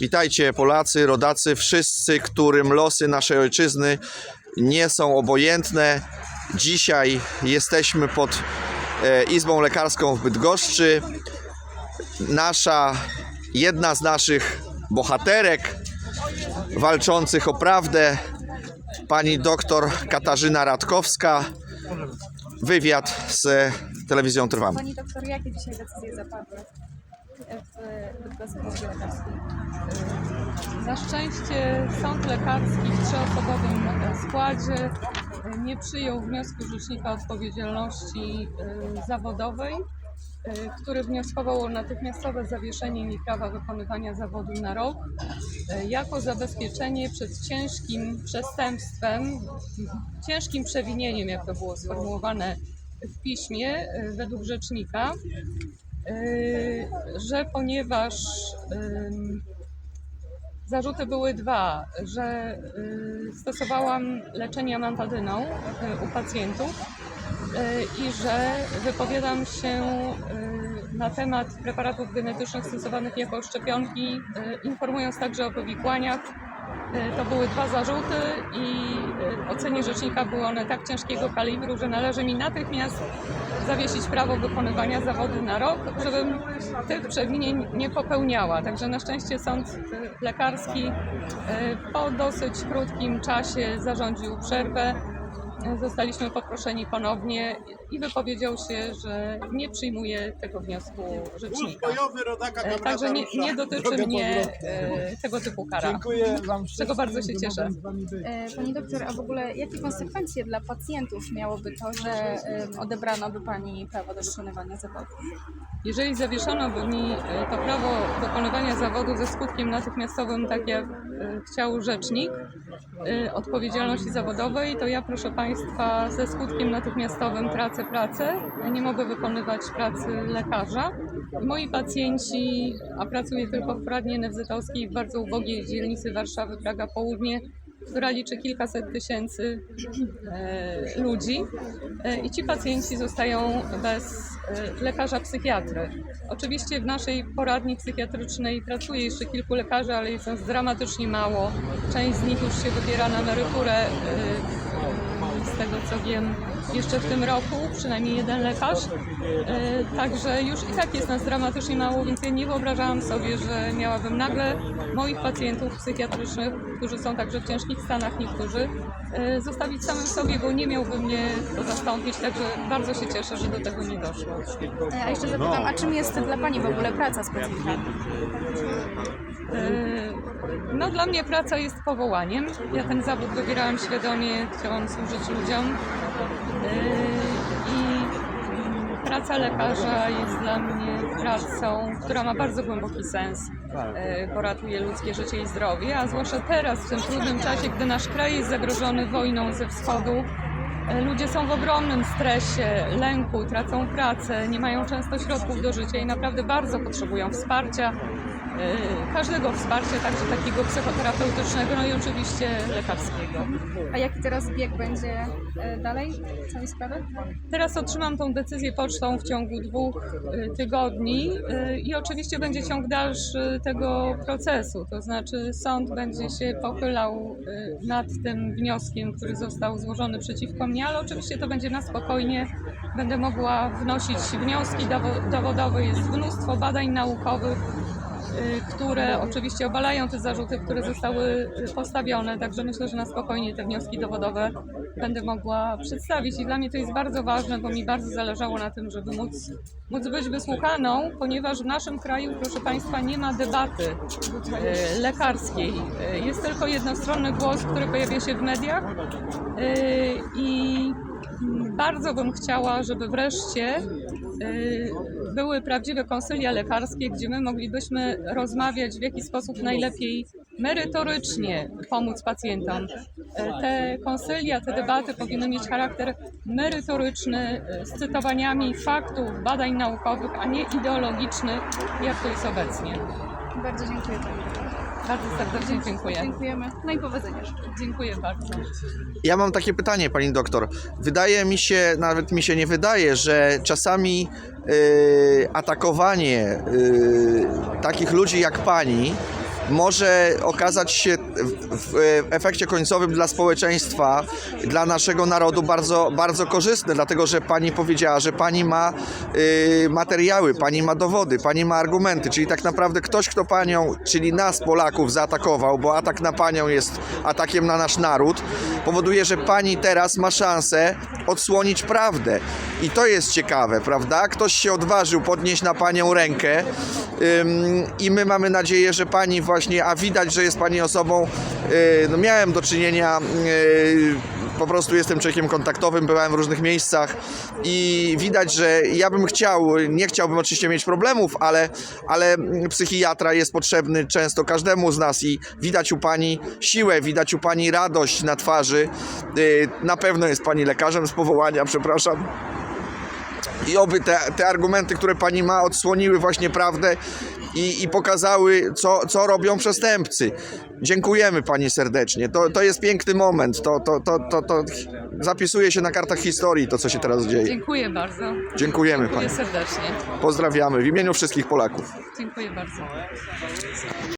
Witajcie Polacy, rodacy, wszyscy, którym losy naszej ojczyzny nie są obojętne. Dzisiaj jesteśmy pod e, Izbą Lekarską w Bydgoszczy. Nasza, jedna z naszych bohaterek walczących o prawdę, pani doktor Katarzyna Radkowska. Wywiad z telewizją Trwam. Pani doktor, jakie dzisiaj decyzje zapadły w? Na szczęście sąd lekarski w trzyosobowym e, składzie e, nie przyjął wniosku Rzecznika Odpowiedzialności e, Zawodowej, który wnioskował o natychmiastowe zawieszenie mi prawa wykonywania zawodu na rok jako zabezpieczenie przed ciężkim przestępstwem, ciężkim przewinieniem, jak to było sformułowane w piśmie według Rzecznika, że ponieważ Zarzuty były dwa, że y, stosowałam leczenie amantadyną y, u pacjentów y, i że wypowiadam się na temat preparatów genetycznych stosowanych jako szczepionki, informując także o powikłaniach. Y, To były dwa zarzuty i w ocenie rzecznika były one tak ciężkiego kalibru, że należy mi natychmiast zawiesić prawo wykonywania zawodu na rok, żebym tych przewinień nie popełniała. Także na szczęście sąd lekarski y, po dosyć krótkim czasie zarządził przerwę. Zostaliśmy poproszeni ponownie i wypowiedział się, że nie przyjmuje tego wniosku rzecznika. bojowy rodaka kamerata Także nie, nie dotyczy mnie y, tego typu kara. Dziękuję wam Z czego bardzo się cieszę. E, Pani doktor, a w ogóle jakie konsekwencje dla pacjentów miałoby to, że e, odebrano by Pani prawo do wykonywania zawodu? Jeżeli zawieszono by mi e, to prawo wykonywania zawodu ze skutkiem natychmiastowym, tak jak e, chciał rzecznik e, odpowiedzialności zawodowej, to ja proszę Państwa ze skutkiem natychmiastowym tracę pracę, nie mogę wykonywać pracy lekarza. Moi pacjenci, a pracuję tylko w poradni NFZ-owskiej w bardzo ubogiej dzielnicy Warszawy, Praga Południe, która liczy kilkaset tysięcy e, ludzi e, i ci pacjenci zostają bez e, lekarza psychiatry. Oczywiście w naszej poradni psychiatrycznej pracuje jeszcze kilku lekarzy, ale jest nas dramatycznie mało. Część z nich już się wybiera na emeryturę. Z tego co wiem, jeszcze w tym roku, przynajmniej jeden lekarz. E, Także już i tak jest nas dramatycznie mało, więc ja nie wyobrażałam sobie, że miałabym nagle moich pacjentów psychiatrycznych, którzy są także w ciężkich stanach niektórzy, e, zostawić samym sobie, bo nie miałby mnie kto zastąpić, także bardzo się cieszę, że do tego nie doszło. E, A jeszcze zapytam, a czym jest dla Pani w ogóle praca z pacjentami? No dla mnie praca jest powołaniem. Ja ten zawód wybierałam świadomie, chciałam służyć ludziom. E, I praca lekarza jest dla mnie pracą, która ma bardzo głęboki sens, e, bo ratuje ludzkie życie i zdrowie, a zwłaszcza teraz, w tym trudnym czasie, gdy nasz kraj jest zagrożony wojną ze wschodu, E, Ludzie są w ogromnym stresie, lęku, tracą pracę, nie mają często środków do życia i naprawdę bardzo potrzebują wsparcia. E, Każdego wsparcia, także takiego psychoterapeutycznego, no i oczywiście lekarskiego. A jaki teraz bieg będzie e, dalej całej sprawy? Teraz otrzymam tą decyzję pocztą w ciągu dwóch e, tygodni i oczywiście będzie ciąg dalszy tego procesu. To znaczy sąd będzie się pochylał nad tym wnioskiem, który został złożony przeciwko mnie, ale oczywiście to będzie na spokojnie. Będę mogła wnosić wnioski dowo- dowodowe. Jest mnóstwo badań naukowych, y, które oczywiście obalają te zarzuty, które zostały y, postawione, także myślę, że na spokojnie te wnioski dowodowe będę mogła przedstawić i dla mnie to jest bardzo ważne, bo mi bardzo zależało na tym, żeby móc, móc być wysłuchaną, ponieważ w naszym kraju, proszę Państwa, nie ma debaty y, lekarskiej. Y, Jest tylko jednostronny głos, który pojawia się w mediach y, i bardzo bym chciała, żeby wreszcie y, były prawdziwe konsylia lekarskie, gdzie my moglibyśmy rozmawiać, w jaki sposób najlepiej merytorycznie pomóc pacjentom. E, Te konsylia, te debaty powinny mieć charakter merytoryczny, e, z cytowaniami faktów, badań naukowych, a nie ideologiczny, jak to jest obecnie. Bardzo dziękuję Pani. Bardzo serdecznie dziękuję. Dziękujemy. No i powodzenia. życzę. Dziękuję bardzo. Ja mam takie pytanie, pani doktor. Wydaje mi się, nawet mi się nie wydaje, że czasami y, atakowanie y, takich ludzi jak pani może okazać się w, efekcie końcowym dla społeczeństwa, dla naszego narodu bardzo, bardzo korzystne, dlatego że pani powiedziała, że pani ma y, materiały, pani ma dowody, pani ma argumenty, czyli tak naprawdę ktoś, kto panią, czyli nas Polaków zaatakował, bo atak na panią jest atakiem na nasz naród, powoduje, że pani teraz ma szansę odsłonić prawdę. I to jest ciekawe, prawda? Ktoś się odważył podnieść na panią rękę ym, i my mamy nadzieję, że pani właśnie, a widać, że jest pani osobą, yy, no miałem do czynienia, yy, po prostu jestem człowiekiem kontaktowym, byłem w różnych miejscach i widać, że ja bym chciał, nie chciałbym oczywiście mieć problemów, ale, ale psychiatra jest potrzebny często każdemu z nas i widać u pani siłę, widać u pani radość na twarzy. Yy, Na pewno jest pani lekarzem z powołania, przepraszam. I oby te, te argumenty, które pani ma, odsłoniły właśnie prawdę i, i pokazały, co, co robią przestępcy. Dziękujemy pani serdecznie. To, to jest piękny moment. To, to, to, to, to zapisuje się na kartach historii to, co się teraz dzieje. Dziękuję bardzo. Dziękujemy Dziękuję pani. serdecznie. Pozdrawiamy w imieniu wszystkich Polaków. Dziękuję bardzo.